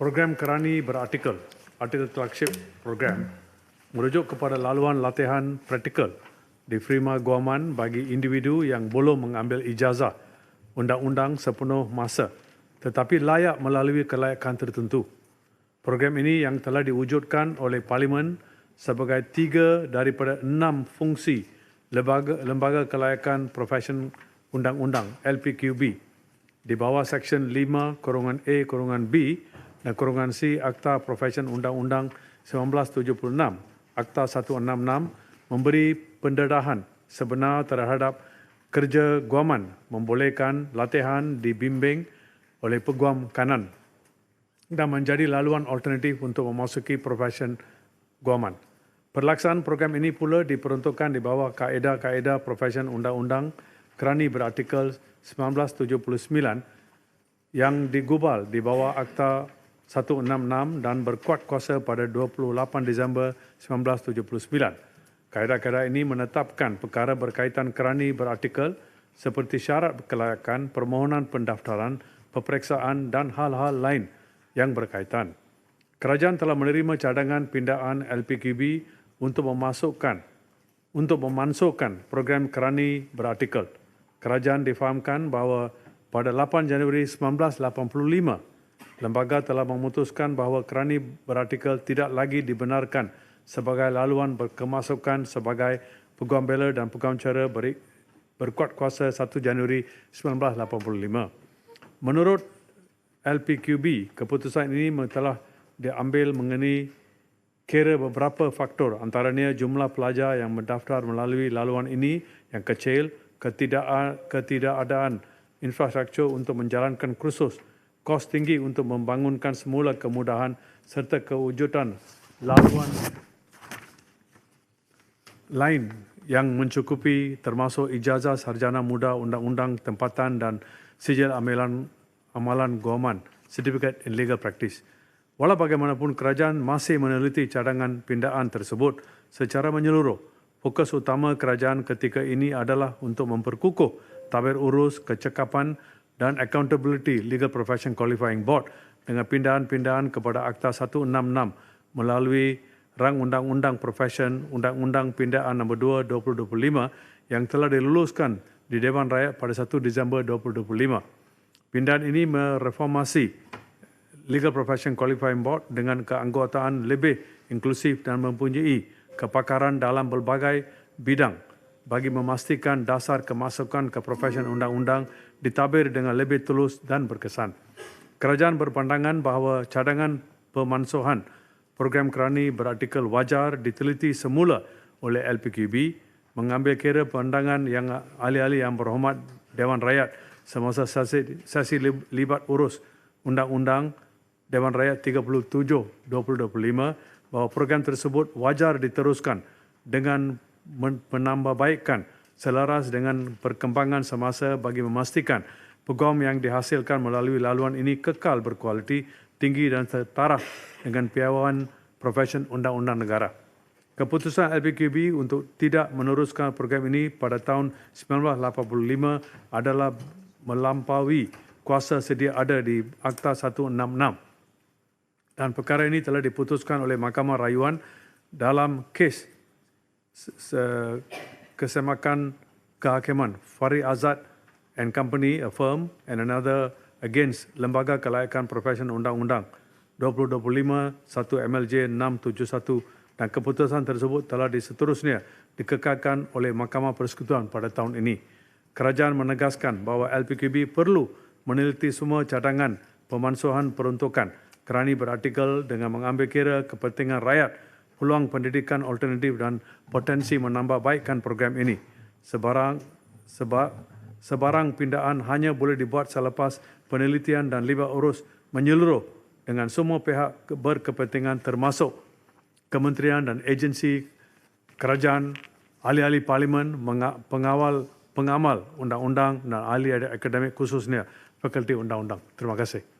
Program Kerani berartikel, artikel clerkship program. Merujuk kepada laluan latihan praktikal di Frima Guaman bagi individu yang belum mengambil ijazah undang-undang sepenuh masa tetapi layak melalui kelayakan tertentu. Program ini yang telah diwujudkan oleh Parlimen sebagai tiga daripada enam fungsi lembaga, lembaga kelayakan profesion undang-undang LPQB di bawah Seksyen 5 Kurungan A B dan Kurungan C Akta Profesion Undang-Undang 1976 Akta 166 memberi pendedahan sebenar terhadap kerja guaman membolehkan latihan dibimbing oleh peguam kanan dan menjadi laluan alternatif untuk memasuki profesion guaman. Perlaksanaan program ini pula diperuntukkan di bawah kaedah-kaedah profesion undang-undang kerani berartikel 1979 yang digubal di bawah Akta 166 dan berkuat kuasa pada 28 Disember 1979. Kaedah-kaedah ini menetapkan perkara berkaitan kerani berartikel seperti syarat kelayakan, permohonan pendaftaran, peperiksaan dan hal-hal lain yang berkaitan. Kerajaan telah menerima cadangan pindaan LPQB untuk memasukkan untuk memansuhkan program kerani berartikel. Kerajaan difahamkan bahawa pada 8 Januari 1985 lembaga telah memutuskan bahawa kerani berartikel tidak lagi dibenarkan sebagai laluan berkemasukan sebagai peguam bela dan peguam cara beri, berkuat kuasa 1 Januari 1985. Menurut LPQB, keputusan ini telah diambil mengenai kira beberapa faktor antaranya jumlah pelajar yang mendaftar melalui laluan ini yang kecil, ketidakadaan infrastruktur untuk menjalankan kursus kos tinggi untuk membangunkan semula kemudahan serta kewujudan laluan lain yang mencukupi termasuk ijazah sarjana muda undang-undang tempatan dan sijil amalan amalan guaman certificate in legal practice. Walau bagaimanapun kerajaan masih meneliti cadangan pindaan tersebut secara menyeluruh. Fokus utama kerajaan ketika ini adalah untuk memperkukuh tabir urus kecekapan dan Accountability Legal Profession Qualifying Board dengan pindahan-pindahan kepada Akta 166 melalui rang Undang-Undang Profession Undang-Undang Pindaan Nombor 2 2025 yang telah diluluskan di Dewan Rakyat pada 1 Disember 2025. Pindahan ini mereformasi Legal Profession Qualifying Board dengan keanggotaan lebih inklusif dan mempunyai kepakaran dalam berbagai bidang bagi memastikan dasar kemasukan ke profesion undang-undang ditabir dengan lebih tulus dan berkesan. Kerajaan berpandangan bahawa cadangan pemansuhan program kerani berartikel wajar diteliti semula oleh LPQB mengambil kira pandangan yang ahli-ahli yang berhormat Dewan Rakyat semasa sesi, sesi libat urus Undang-Undang Dewan Rakyat 37 2025 bahawa program tersebut wajar diteruskan dengan menambahbaikkan selaras dengan perkembangan semasa bagi memastikan peguam yang dihasilkan melalui laluan ini kekal berkualiti tinggi dan setaraf dengan piawaian profesion undang-undang negara. Keputusan LPQB untuk tidak meneruskan program ini pada tahun 1985 adalah melampaui kuasa sedia ada di Akta 166. Dan perkara ini telah diputuskan oleh Mahkamah Rayuan dalam kes kesemakan kehakiman Fari Azad and Company, a firm, and another against Lembaga Kelayakan Profesion Undang-Undang 2025 1 MLJ 671 dan keputusan tersebut telah diseterusnya dikekalkan oleh Mahkamah Persekutuan pada tahun ini. Kerajaan menegaskan bahawa LPQB perlu meneliti semua cadangan pemansuhan peruntukan kerana berartikel dengan mengambil kira kepentingan rakyat peluang pendidikan alternatif dan potensi menambah baikkan program ini. Sebarang seba, sebarang pindaan hanya boleh dibuat selepas penelitian dan libat urus menyeluruh dengan semua pihak berkepentingan termasuk kementerian dan agensi kerajaan, ahli-ahli parlimen, pengawal pengamal undang-undang dan ahli akademik khususnya fakulti undang-undang. Terima kasih.